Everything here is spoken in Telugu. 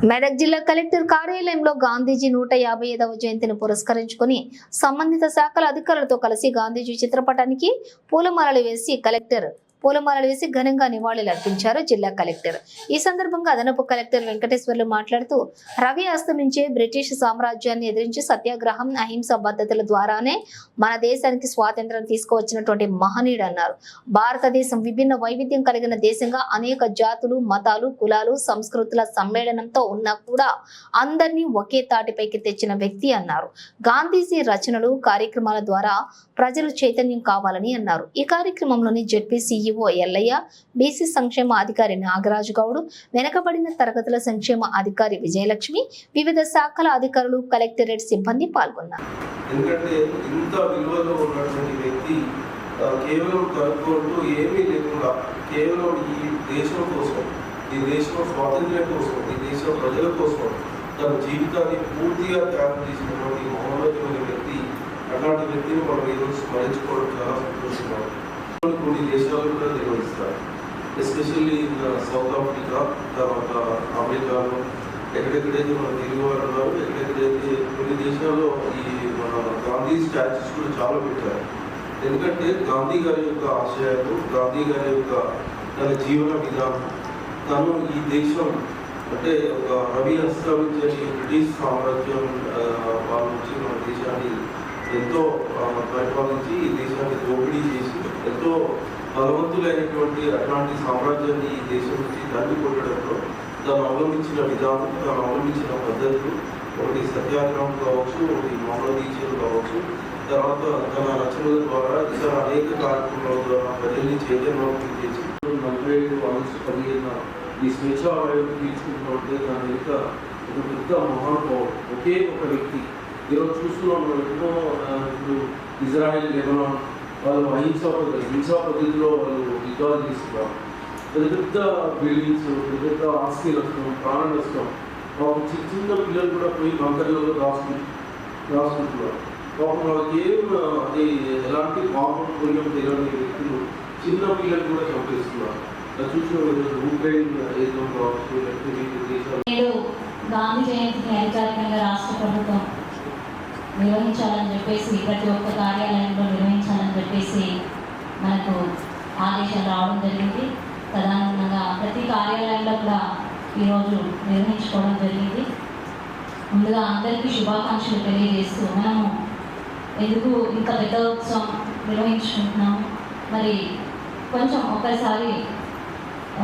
మెదక్ జిల్లా కలెక్టర్ కార్యాలయంలో గాంధీజీ నూట యాభై ఐదవ జయంతిని పురస్కరించుకుని సంబంధిత శాఖల అధికారులతో కలిసి గాంధీజీ చిత్రపటానికి పూలమాలలు వేసి కలెక్టర్ పూలమాలలు వేసి ఘనంగా నివాళులు అర్పించారు జిల్లా కలెక్టర్. ఈ సందర్భంగా అదనపు కలెక్టర్ వెంకటేశ్వర్లు మాట్లాడుతూ రవి అస్తమించే బ్రిటిష్ సామ్రాజ్యాన్ని ఎదిరించి సత్యాగ్రహం అహింస పద్ధతుల ద్వారానే మన దేశానికి స్వాతంత్రం తీసుకువచ్చినటువంటి మహనీయుడు అన్నారు. భారతదేశం విభిన్న వైవిధ్యం కలిగిన దేశంగా అనేక జాతులు మతాలు కులాలు సంస్కృతుల సమ్మేళనంతో ఉన్నా కూడా అందరినీ ఒకే తాటిపైకి తెచ్చిన వ్యక్తి అన్నారు. గాంధీజీ రచనలు కార్యక్రమాల ద్వారా ప్రజలు చైతన్యం కావాలని అన్నారు. ఈ కార్యక్రమంలోని జెడ్పీ సీఈఓ ఎల్లయ్య బీసీ సంక్షేమ అధికారి నాగరాజు గౌడ్ వెనకబడిన తరగతుల సంక్షేమ అధికారి విజయలక్ష్మి వివిధ శాఖల అధికారులు కలెక్టరేట్ సిబ్బంది పాల్గొన్నారు ఎందుకంటే ఇంత విలువలో ఉన్నటువంటి వ్యక్తి కేవలం తనుకుంటూ ఏమీ లేకుండా కేవలం ఈ దేశం కోసం ఈ దేశం స్వాతంత్ర్యం కోసం ఈ దేశం ప్రజల కోసం తన జీవితాన్ని పూర్తిగా త్యాగం చేసినటువంటి మహోన్నతమైన వ్యక్తి అలాంటి వ్యక్తిని మనం ఈరోజు స్మరించుకోవడం చాలా సంతోషంగా ఉంది. కొన్ని దేశాలు కూడా నిర్వహిస్తారు. ఎస్పెషల్లీ ఇన్ సౌత్ ఆఫ్రికా తర్వాత అమెరికాలో ఎక్కడెక్కడైతే మన తెలుగు వారు ఉన్నారు ఎక్కడెక్కడైతే కొన్ని దేశాల్లో ఈ మన గాంధీ స్టాచ్యూస్ కూడా చాలా పెట్టారు. ఎందుకంటే గాంధీ గారి యొక్క ఆశయాలు గాంధీ గారి యొక్క తన జీవన విధానం తను ఈ దేశం అంటే ఒక రవి అస్తమించని బ్రిటిష్ సామ్రాజ్యం వాళ్ళ నుంచి మన దేశాన్ని ఎంతో ఆ, పరిపాలించి ఈ దేశాన్ని దోపిడీ చేసి ఎంతో బలవంతులైనటువంటి అట్లాంటి సామ్రాజ్యాన్ని ఈ దేశం నుంచి తల్లి కొట్టడంలో తను అవలంబించిన విధానం తను అవలంబించిన పద్ధతులు ఒకటి సత్యాగ్రహం కావచ్చు ఒకటి మౌన దీక్షలు కావచ్చు తర్వాత తన రచనల ద్వారా ఇతర అనేక కార్యక్రమాల ద్వారా ప్రజల్ని చైతన్యవంతం చేసి నలభై ఐదు ఆగస్టు పదిహేను ఈ స్వేచ్ఛ ఆలయం తీసుకుంటుంటే దాని యొక్క ఒక పెద్ద మహానుభావం ఒకే ఒక వ్యక్తి ఈరోజు చూస్తున్నాం మనం ఎన్నో ఇప్పుడు ఇజ్రాయెల్ లెబనాన్ వాళ్ళు అహింస పద్ధతి హింసా పద్ధతిలో వాళ్ళు యుద్ధాలు చేస్తున్నారు. పెద్ద పెద్ద బిల్డింగ్స్ పెద్ద పెద్ద ఆస్తి నష్టం ప్రాణ నష్టం పాపం చిన్న చిన్న పిల్లలు కూడా పోయి బంకర్లలో రాసుకు రాసుకుంటున్నారు పాపం వాళ్ళకి ఏం అది ఎలాంటి పాపం పుణ్యం తెలియని వ్యక్తులు చిన్న పిల్లలు కూడా చంపేస్తున్నారు. అది గాంధీ జయంతి కార్యక్రమంగా రాష్ట్ర ప్రభుత్వం నిర్వహించాలని చెప్పేసి ప్రతి ఒక్క కార్యాలయంలో నిర్వహించాలని చెప్పేసి మనకు ఆదేశాలు రావడం జరిగింది. ప్రధానంగా ప్రతి కార్యాలయంలో కూడా ఈరోజు నిర్వహించుకోవడం జరిగింది. ముందుగా అందరికీ శుభాకాంక్షలు తెలియజేస్తూ మనము ఎందుకు ఇంత పెద్ద ఉత్సవం నిర్వహించుకుంటున్నాము? మరి కొంచెం ఒక్కసారి